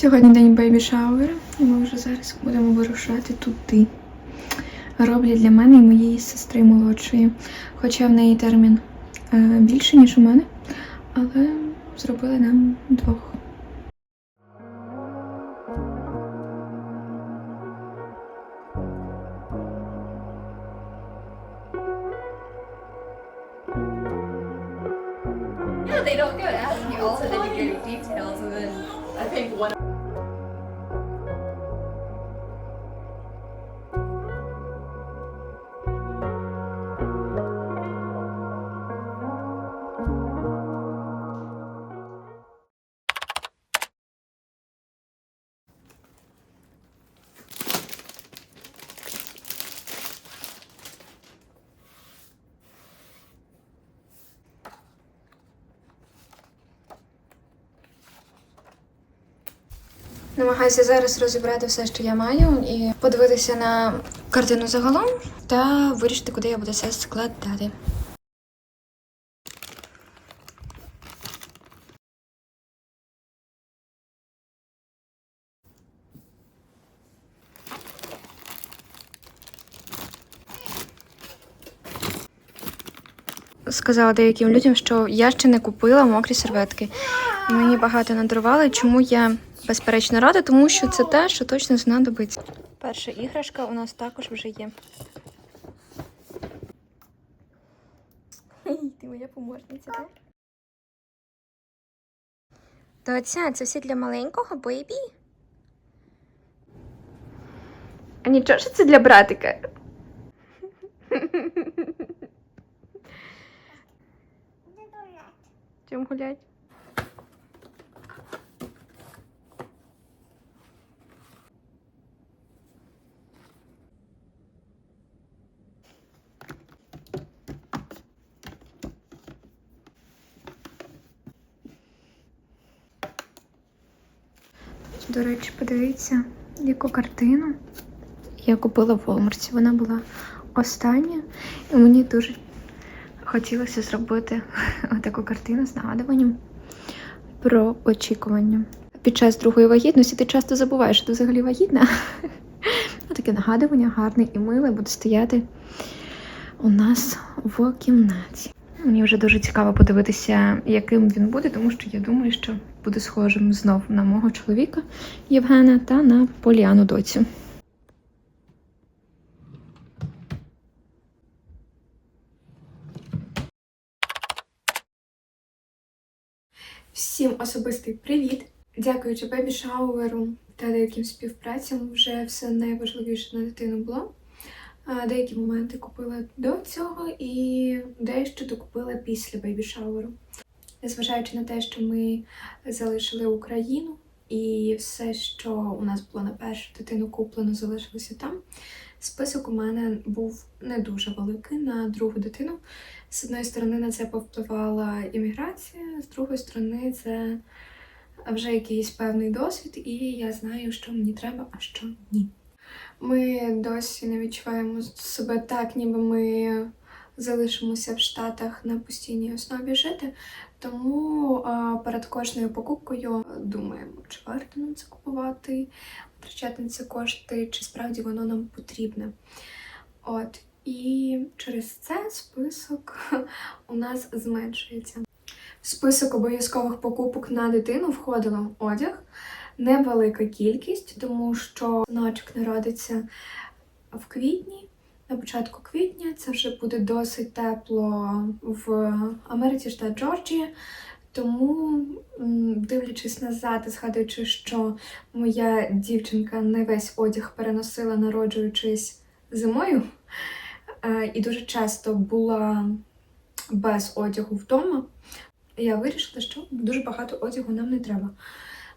Сьогодні день бейбі шауера, і ми вже зараз будемо вирушати туди. Роблять для мене і моєї сестри молодшої. Хоча в неї термін е, більше, ніж у мене, але зробили нам двох. Намагаюся зараз розібрати все, що я маю, і подивитися на картину загалом та вирішити, куди я буду все складати. Сказала деяким людям, що я ще не купила мокрі серветки. Мені багато надарували. Чому я безперечно рада? Тому що це те, що точно знадобиться. Перша іграшка у нас також вже є. Ти моя помощниця, так? Доця, це все для маленького бейбі? А нічого, що це для братика? Чим гулять? До речі, подивіться, яку картину я купила в Волмарті. Вона була остання, і мені дуже хотілося зробити таку картину з нагадуванням про очікування. Під час другої вагітності ти часто забуваєш, що ти взагалі вагітна. Ну, Таке нагадування гарне і миле буде стояти у нас в кімнаті. Мені вже дуже цікаво подивитися, яким він буде, тому що я думаю, що буде схожим знов на мого чоловіка Євгена та на Поліану доцю. Всім особистий привіт! Дякуючи бебі шауеру та деяким співпрацям, вже все найважливіше на дитину було. Деякі моменти купила до цього і дещо докупила після бейбі шауеру. Незважаючи на те, що ми залишили Україну, і все, що у нас було на першу дитину куплено, залишилося там. Список у мене був не дуже великий на другу дитину. З одної сторони, на це повпливала імміграція, з другої сторони, це вже якийсь певний досвід, і я знаю, що мені треба, а що ні. Ми досі не відчуваємо себе так, ніби ми залишимося в Штатах на постійній основі жити. Тому перед кожною покупкою думаємо, чи варто нам це купувати, втрачати на це кошти, чи справді воно нам потрібне. От. І через це список у нас зменшується. В список обов'язкових покупок на дитину входило одяг, невелика кількість, тому що синочок народиться в квітні. На початку квітня це вже буде досить тепло в Америці, штат Джорджія. Тому, дивлячись назад і згадуючи, що моя дівчинка не весь одяг переносила, народжуючись зимою, е, і дуже часто була без одягу вдома, я вирішила, що дуже багато одягу нам не треба.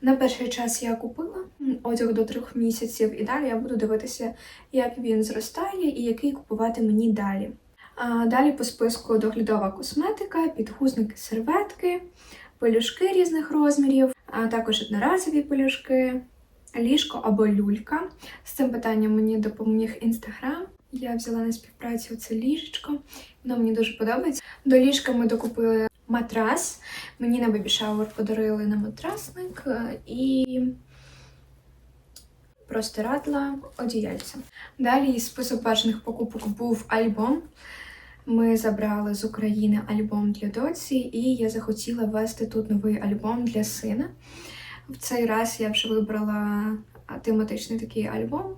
На перший час я купила одяг до трьох місяців, і далі я буду дивитися, як він зростає і який купувати мені далі. А далі по списку доглядова косметика, підгузники, серветки, пелюшки різних розмірів, а також одноразові пелюшки, ліжко або люлька. З цим питанням мені допоміг інстаграм. Я взяла на співпрацю це ліжечко, воно мені дуже подобається. До ліжка ми докупили матрас. Мені на бебі шауер подарили на матрасник, е, і простирадла, одіяльця. Далі із список бажаних покупок був альбом. Ми забрали з України альбом для доці, і я захотіла ввести тут новий альбом для сина. В цей раз я вже вибрала тематичний такий альбом,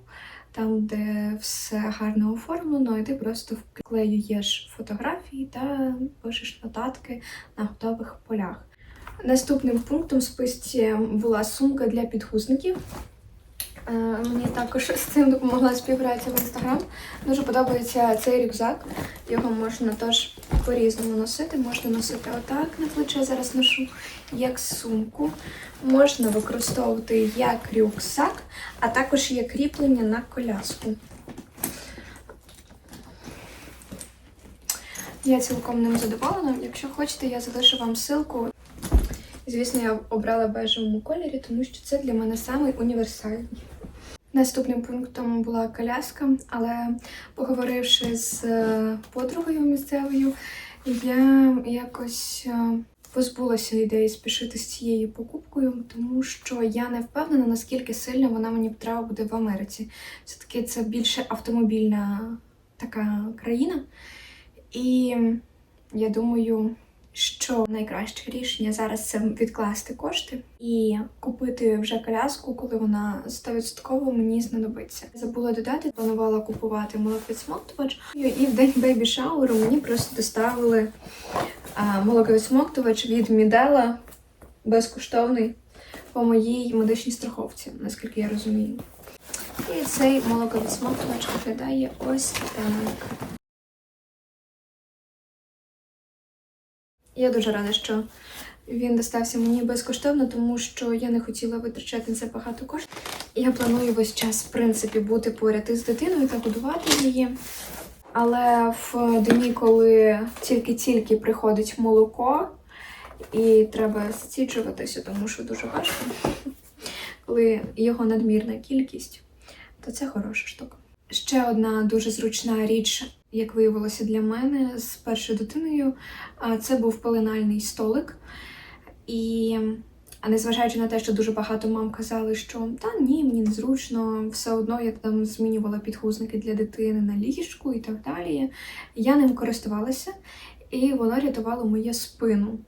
там, де все гарно оформлено, і ти просто вклеюєш фотографії та пишеш нотатки на готових полях. Наступним пунктом в списці була сумка для підгузників. Е, Мені також з цим допомогла співпраця в інстаграм. Дуже подобається цей рюкзак. Його можна теж по-різному носити. Можна носити отак на плече, зараз ношу як сумку. Можна використовувати як рюкзак, а також є кріплення на коляску. Я цілком ним задоволена. Якщо хочете, я залишу вам ссылку. Звісно, я обрала бежевому кольорі, тому що це для мене самий універсальний. Наступним пунктом була коляска, але поговоривши з е, подругою місцевою, я якось е, позбулася ідеї спішити з цією покупкою, тому що я не впевнена, наскільки сильно вона мені треба буде в Америці. Все-таки це більше автомобільна така країна. І я думаю, що найкраще рішення зараз це відкласти кошти і купити вже коляску, коли вона 100% мені знадобиться. Забула додати, планувала купувати молоковідсмоктувач, і в день бейбі шауру мені просто доставили молоковідсмоктувач від Мідела безкоштовний по моїй медичній страховці, наскільки я розумію. І цей молоковідсмоктувач виглядає ось так. Я дуже рада, що він достався мені безкоштовно, тому що я не хотіла витрачати на це багато коштів. Я планую весь час, в принципі, бути поряд із дитиною та годувати її. Але в дні, коли тільки-тільки приходить молоко, і треба зціджуватися, тому що дуже важко, коли його надмірна кількість, то це хороша штука. Ще одна дуже зручна річ, як виявилося для мене з першою дитиною, це був пеленальний столик. І незважаючи на те, що дуже багато мам казали, що та ні, мені незручно, все одно я там змінювала підгузники для дитини на ліжку і так далі. Я ним користувалася, і воно рятувало мою спину.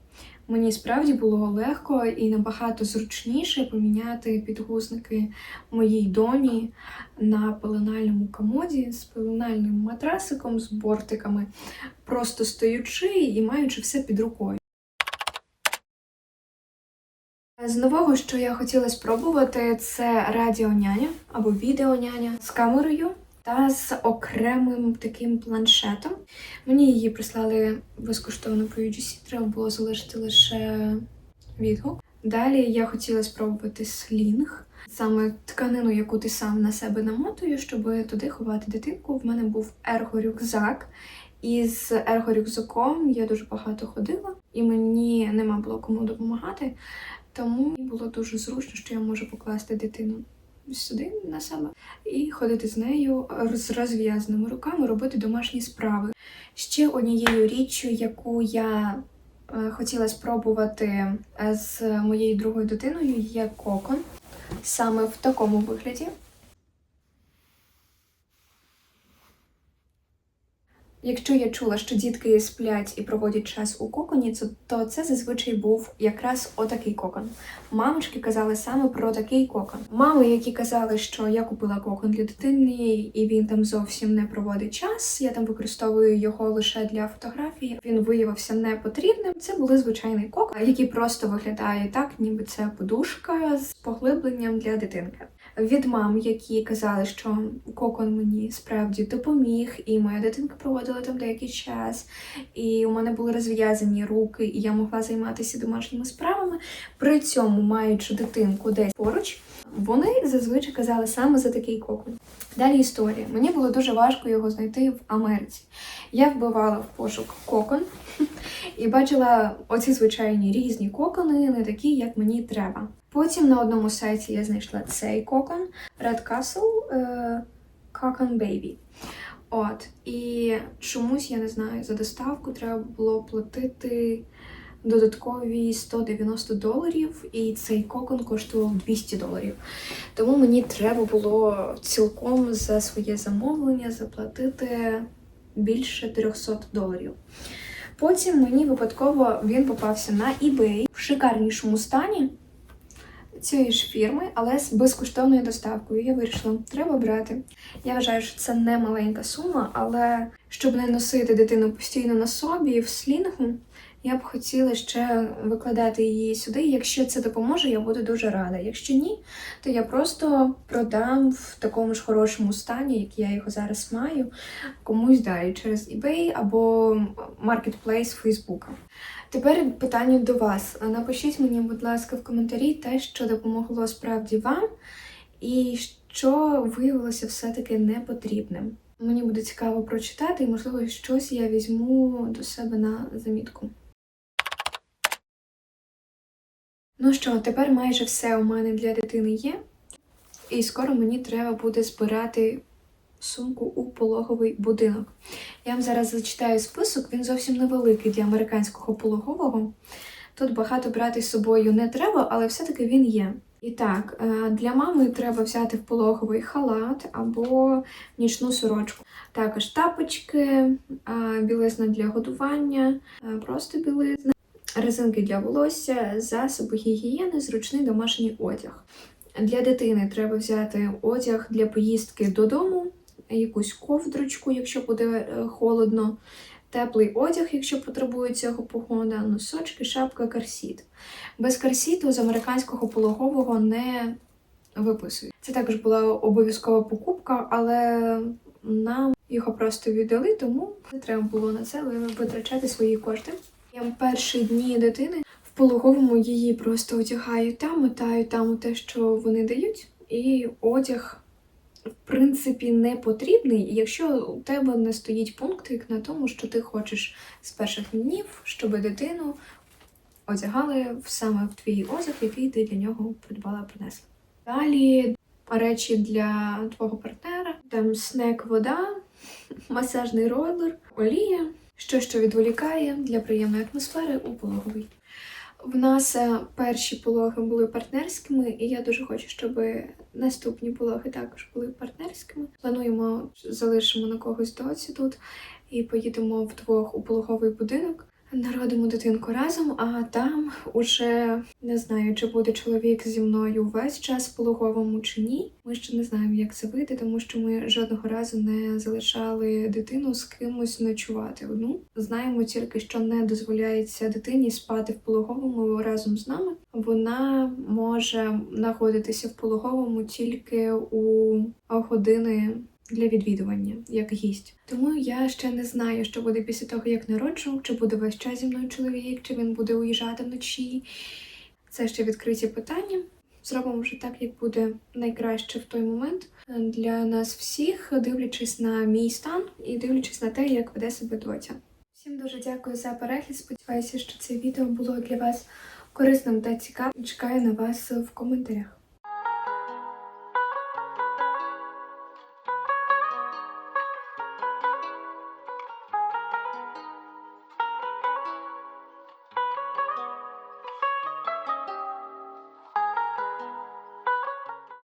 Мені справді було легко і набагато зручніше поміняти підгузники моїй доні на пеленальному комоді з пеленальним матрасиком, з бортиками, просто стоючи і маючи все під рукою. З нового, що я хотіла спробувати, це радіоняня або відеоняня з камерою та з окремим таким планшетом. Мені її прислали безкоштовно по UGC, треба було залишити лише відгук. Далі я хотіла спробувати слінг, саме тканину, яку ти сам на себе намотуєш, щоб туди ховати дитинку. В мене був ерго-рюкзак. І з ерго-рюкзаком я дуже багато ходила, і мені нема було кому допомагати. Тому було дуже зручно, що я можу покласти дитину сюди на себе і ходити з нею з розв'язаними руками, робити домашні справи. Ще однією річчю, яку я е, хотіла спробувати е, з моєю другою дитиною, є кокон. Саме в такому вигляді. Якщо я чула, що дітки сплять і проводять час у коконі, то- це зазвичай був якраз отакий кокон. Мамочки казали саме про такий кокон. Мами, які казали, що я купила кокон для дитини, і він там зовсім не проводить час. Я там використовую його лише для фотографії. Він виявився непотрібним. Це були звичайний кокон, який просто виглядає так, ніби це подушка з поглибленням для дитинки. Від мам, які казали, що кокон мені справді допоміг, і моя дитинка проводила там деякий час, і у мене були розв'язані руки, і я могла займатися домашніми справами. При цьому, маючи дитинку десь поруч, вони зазвичай казали саме за такий кокон. Далі історія. Мені було дуже важко його знайти в Америці. Я вбивала в пошук кокон і бачила оці звичайні різні кокони, не такі, як мені треба. Потім на одному сайті я знайшла цей кокон Red Castle е, Cocon Baby. От, і чомусь я не знаю, за доставку треба було платити додаткові 190 доларів, і цей кокон коштував 200 доларів. Тому мені треба було цілком за своє замовлення заплатити більше 300 доларів. Потім мені випадково він попався на eBay в шикарнішому стані цієї ж фірми, але з безкоштовною доставкою. Я вирішила, треба брати. Я вважаю, що це не маленька сума, але щоб не носити дитину постійно на собі в слінгу, я б хотіла ще викладати її сюди. Якщо це допоможе, я буду дуже рада. Якщо ні, то я просто продам в такому ж хорошому стані, як я його зараз маю, комусь далі через eBay або Marketplace Фейсбука. Тепер питання до вас. Напишіть мені, будь ласка, в коментарі те, що допомогло справді вам, і що виявилося все-таки непотрібним. Мені буде цікаво прочитати, і, можливо, щось я візьму до себе на замітку. Ну що, тепер майже все у мене для дитини є, і скоро мені треба буде збирати сумку у пологовий будинок. Я вам зараз зачитаю список, він зовсім невеликий для американського пологового. Тут багато брати з собою не треба, але все-таки він є. І так, е, для мами треба взяти в пологовий халат або нічну сорочку. Також тапочки, білизна для годування, просто білизна, резинки для волосся, засоби гігієни, зручний домашній одяг. Для дитини треба взяти одяг для поїздки додому, якусь ковдрочку, якщо буде е, холодно, теплий одяг, якщо потребує цього погода, носочки, шапка, карсіт. Без карсіту з американського пологового не виписують. Це також була обов'язкова покупка, але нам його просто віддали, тому не треба було на це витрачати свої кошти. Я перші дні дитини в пологовому її просто одягають там, мотають там те, що вони дають, і одяг. В принципі, не потрібний, якщо у тебе не стоїть пунктик на тому, що ти хочеш з перших днів, щоб дитину одягали саме в твій одяг, який ти для нього придбала принесла. Далі речі для твого партнера, там снек, вода, масажний ролер, олія, що що відволікає для приємної атмосфери у пологовій. В нас е, перші пологи були партнерськими, і я дуже хочу, щоб наступні пологи також були партнерськими. Плануємо, залишимо на когось доці тут і поїдемо вдвох у пологовий будинок. Народимо дитинку разом, а там уже не знаю, чи буде чоловік зі мною весь час пологовому чи ні. Ми ще не знаємо, як це вийде, тому що ми жодного разу не залишали дитину з кимось ночувати одну. Знаємо тільки, що не дозволяється дитині спати в пологовому разом з нами. Вона може знаходитися в пологовому тільки у години для відвідування як гість. Тому я ще не знаю, що буде після того, як народжу, чи буде весь час зі мною чоловік, чи він буде уїжджати вночі. Це ще відкриті питання. Зробимо вже так, як буде найкраще в той момент для нас всіх, дивлячись на мій стан і дивлячись на те, як веде себе доця. Всім дуже дякую за перегляд. Сподіваюся, що це відео було для вас корисним та цікавим. Чекаю на вас в коментарях.